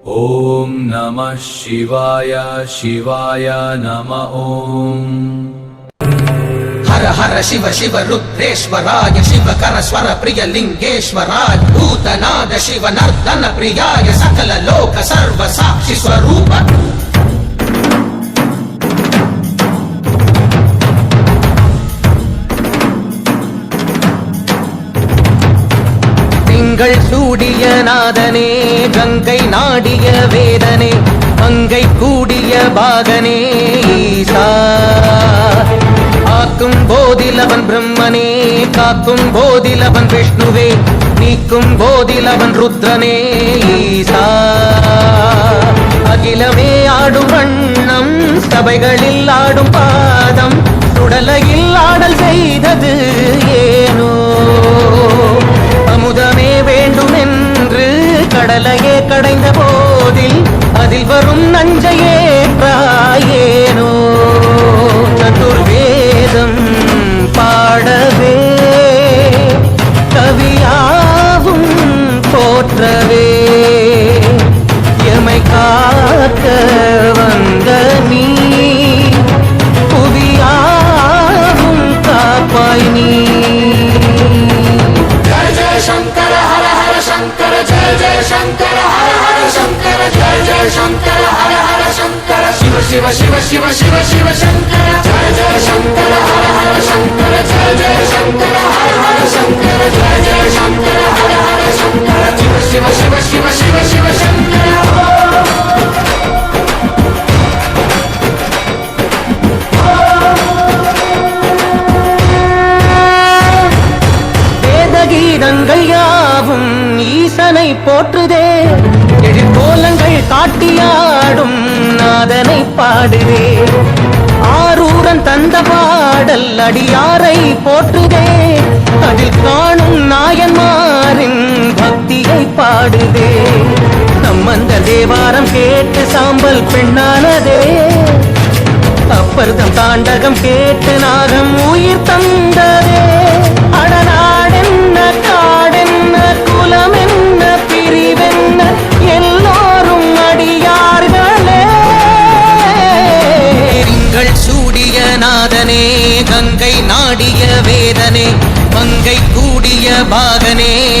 ॐ नमः शिवाय शिवाय नम ॐ हर हर शिव शिव रुद्रेश्वराय शिव कर स्वर प्रिय लिंगेश्वराय भूतनाद शिव नर्तन प्रियाय सकल लोक सर्व साक्षी स्वरूप திங்கள் சூடிய நாதனே கங்கை நாடிய வேதனே அங்கை கூடிய பாகனே ஈசா. ஆக்கும் போதிலவன் பிரம்மனே காக்கும் போதிலவன் விஷ்ணுவே நீக்கும் போதிலவன் ருத்ரனே ஈசா. அகிலமே ஆடும் வண்ணம் சபைகளில் ஆடும் பாதம் சுடலையில் ஆடல் செய்தது கடைந்த போதில் அதில் வரும் நஞ்சையே பிராயேனோ. சதுர்வேதம் பாடவே கவியாவும் போற்றவே. எமை காக்க శివ శివ శివ శివ శివ శంకర జయ జయ శంకర హర హర శంకర జయ జయ శంకర హర హర శంకర జయ జయ శంకర హర హర శంకర శివ శివ శివ శివ శివ శివ శంకర రంగయ్య நாதனை போற்றுதே. எழிற்கோலங்கள் காட்டியாடும் நாதனை பாடுதே. ஆரூரன் தந்த பாடல் அடியாரை போற்றுதே. அதில் காணும் நாயன்மாரின் பக்தியை பாடுதே. நம்மந்த தேவாரம் கேட்டு சாம்பல் பெண்ணானதே. அப்பர்தம் தாண்டகம் கேட்டு நாகம் உயிர் தந்ததே. பாகனே